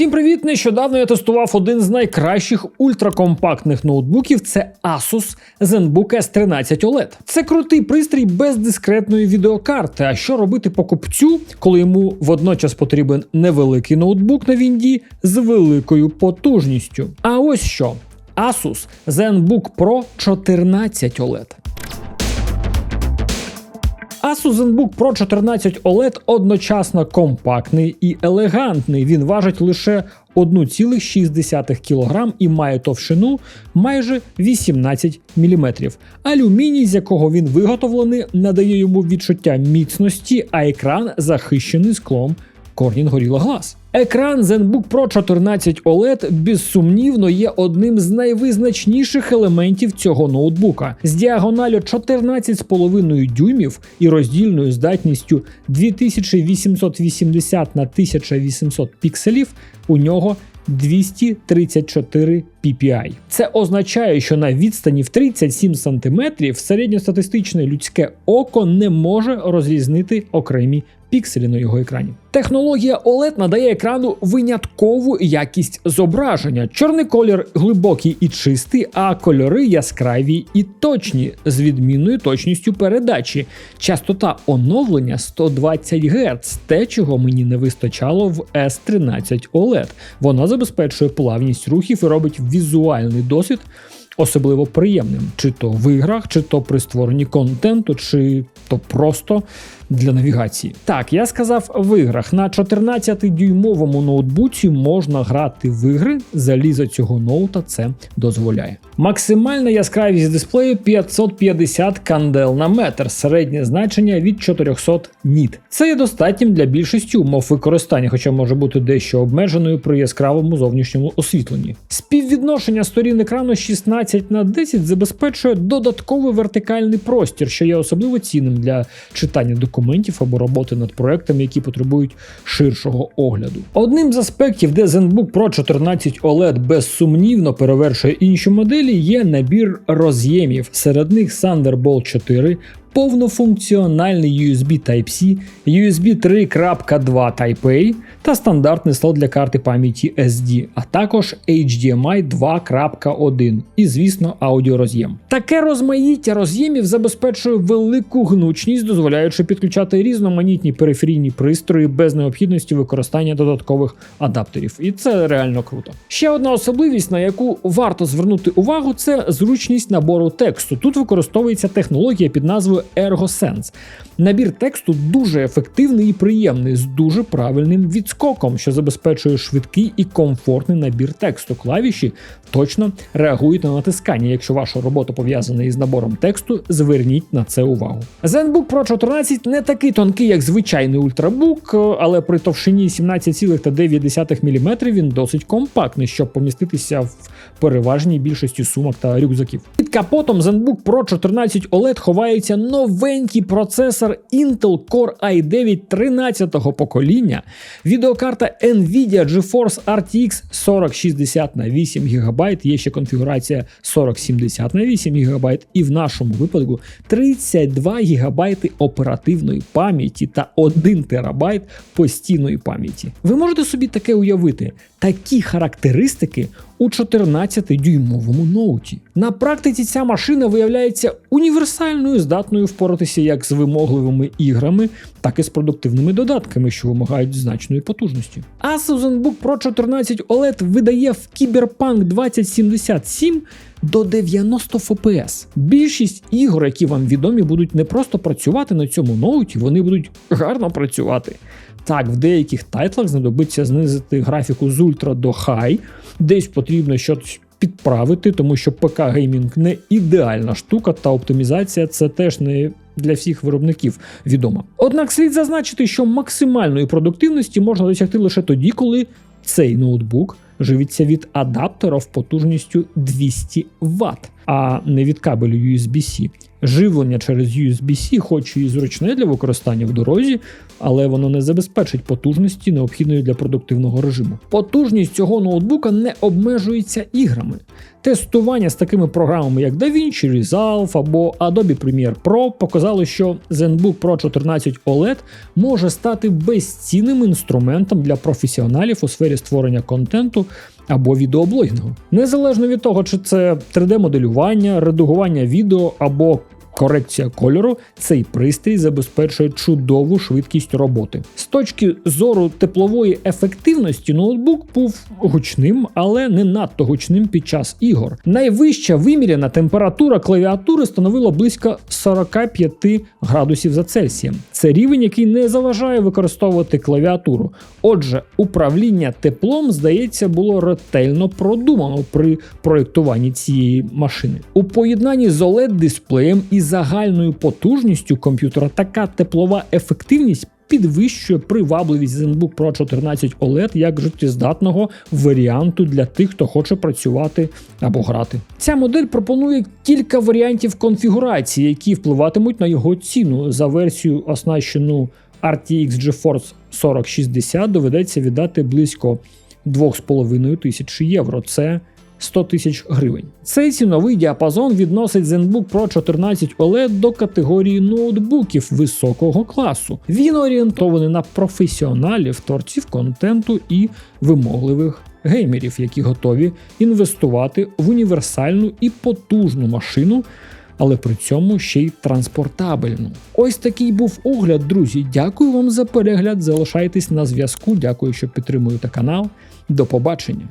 Всім привіт! Нещодавно я тестував один з найкращих ультракомпактних ноутбуків. Це Asus ZenBook S13 OLED. Це крутий пристрій без дискретної відеокарти. А що робити покупцю, коли йому водночас потрібен невеликий ноутбук на Вінді з великою потужністю? А ось що. Asus ZenBook Pro 14 OLED. Asus ZenBook Pro 14 OLED одночасно компактний і елегантний. Він важить лише 1,6 кг і має товщину майже 18 мм. Алюміній, з якого він виготовлений, надає йому відчуття міцності, а екран захищений склом Corning горіла глаз. Екран ZenBook Pro 14 OLED безсумнівно є одним з найвизначніших елементів цього ноутбука. З діагоналю 14,5 дюймів і роздільною здатністю 2880 на 1800 пікселів у нього 234 ppi. Це означає, що на відстані в 37 см середньостатистичне людське око не може розрізнити окремі пікселі на його екрані. Технологія OLED надає екрану виняткову якість зображення. Чорний колір глибокий і чистий, а кольори яскраві і точні з відмінною точністю передачі. Частота оновлення 120 Гц, те, чого мені не вистачало в S13 OLED. Вона забезпечує плавність рухів і робить візуальний досвід особливо приємним, чи то в іграх, чи то при створенні контенту, чи то просто для навігації. Так, я сказав в іграх. На 14-дюймовому ноутбуці можна грати в ігри, залізо цього ноута це дозволяє. Максимальна яскравість дисплею 550 кандел на метр, середнє значення від 400 ніт. Це є достатнім для більшості умов використання, хоча може бути дещо обмеженою при яскравому зовнішньому освітленні. Співвідношення сторін екрану 16 на 10 забезпечує додатковий вертикальний простір, що є особливо цінним для читання документів або роботи над проектами, які потребують ширшого огляду. Одним з аспектів, де ZenBook Pro 14 OLED безсумнівно перевершує інші моделі, є набір роз'ємів. Серед них Thunderbolt 4, повнофункціональний USB Type-C, USB 3.2 Type-A та стандартний слот для карти пам'яті SD, а також HDMI 2.1 і, звісно, аудіороз'єм. Таке розмаїття роз'ємів забезпечує велику гнучність, дозволяючи підключати різноманітні периферійні пристрої без необхідності використання додаткових адаптерів. І це реально круто. Ще одна особливість, на яку варто звернути увагу, це зручність набору тексту. Тут використовується технологія під назвою ErgoSense. Набір тексту дуже ефективний і приємний, з дуже правильним відскоком, що забезпечує швидкий і комфортний набір тексту. Клавіші точно реагують на натискання. Якщо ваша робота пов'язана із набором тексту, зверніть на це увагу. ZenBook Pro 14 не такий тонкий, як звичайний ультрабук, але при товщині 17,9 мм він досить компактний, щоб поміститися в переважній більшості сумок та рюкзаків. Під капотом ZenBook Pro 14 OLED ховається новенький процесор Intel Core i9 13-го покоління, відеокарта Nvidia GeForce RTX 4060 на 8 ГБ, є ще конфігурація 4070 на 8 ГБ, і в нашому випадку 32 ГБ оперативної пам'яті та 1 ТБ постійної пам'яті. Ви можете собі таке уявити, такі характеристики у 14-дюймовому ноуті. На практиці ця машина виявляється універсальною, здатною впоратися як з вимогливими іграми, так і з продуктивними додатками, що вимагають значної потужності. Asus ZenBook Pro 14 OLED видає в Cyberpunk 2077 до 90 FPS. Більшість ігор, які вам відомі, будуть не просто працювати на цьому ноуті, вони будуть гарно працювати. Так, в деяких тайтлах знадобиться знизити графіку з ультра до хай, десь потрібно щось підправити, тому що ПК геймінг не ідеальна штука, та оптимізація це теж не для всіх виробників відома. Однак слід зазначити, що максимальної продуктивності можна досягти лише тоді, коли цей ноутбук живиться від адаптера в потужністю 200 Вт. А не від кабелю USB-C. Живлення через USB-C, хоч і зручне для використання в дорозі, але воно не забезпечить потужності, необхідної для продуктивного режиму. Потужність цього ноутбука не обмежується іграми. Тестування з такими програмами, як DaVinci Resolve або Adobe Premiere Pro, показало, що ZenBook Pro 14 OLED може стати безцінним інструментом для професіоналів у сфері створення контенту або відеоблогінгу. Незалежно від того, чи це 3D-моделювання, редагування відео або корекція кольору, цей пристрій забезпечує чудову швидкість роботи. З точки зору теплової ефективності, ноутбук був гучним, але не надто гучним під час ігор. Найвища виміряна температура клавіатури становила близько 45 градусів за Цельсієм. Це рівень, який не заважає використовувати клавіатуру. Отже, управління теплом, здається, було ретельно продумано при проєктуванні цієї машини. У поєднанні з oled дисплеєм і загальною потужністю комп'ютера така теплова ефективність підвищує привабливість ZenBook Pro 14 OLED як життєздатного варіанту для тих, хто хоче працювати або грати. Ця модель пропонує кілька варіантів конфігурації, які впливатимуть на його ціну. За версію оснащену RTX GeForce 4060 доведеться віддати близько 2,5 тисячі євро. Це 100 тисяч гривень. Цей ціновий діапазон відносить ZenBook Pro 14 OLED до категорії ноутбуків високого класу. Він орієнтований на професіоналів, творців контенту і вимогливих геймерів, які готові інвестувати в універсальну і потужну машину. Але при цьому ще й транспортабельну. Ось такий був огляд, друзі. Дякую вам за перегляд. Залишайтесь на зв'язку. Дякую, що підтримуєте канал. До побачення.